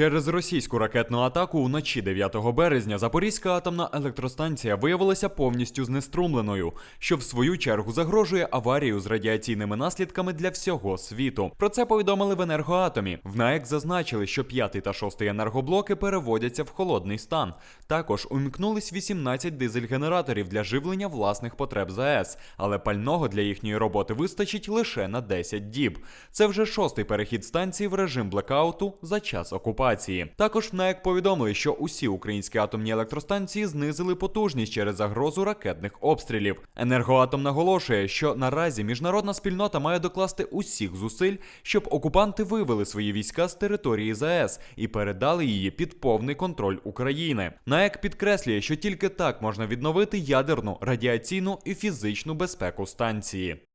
Через російську ракетну атаку вночі 9 березня Запорізька атомна електростанція виявилася повністю знеструмленою, що в свою чергу загрожує аварію з радіаційними наслідками для всього світу. Про це повідомили в енергоатомі. В НАЕК зазначили, що п'ятий та шостий енергоблоки переводяться в холодний стан. Також умікнулись 18 дизель-генераторів для живлення власних потреб ЗАЕС, але пального для їхньої роботи вистачить лише на 10 діб. Це вже шостий перехід станції в режим блекауту за час окупації. Також в НАЕК повідомили, що усі українські атомні електростанції знизили потужність через загрозу ракетних обстрілів. Енергоатом наголошує, що наразі міжнародна спільнота має докласти усіх зусиль, щоб окупанти вивели свої війська з території ЗАЕС і передали її під повний контроль України. НАЕК підкреслює, що тільки так можна відновити ядерну, радіаційну і фізичну безпеку станції.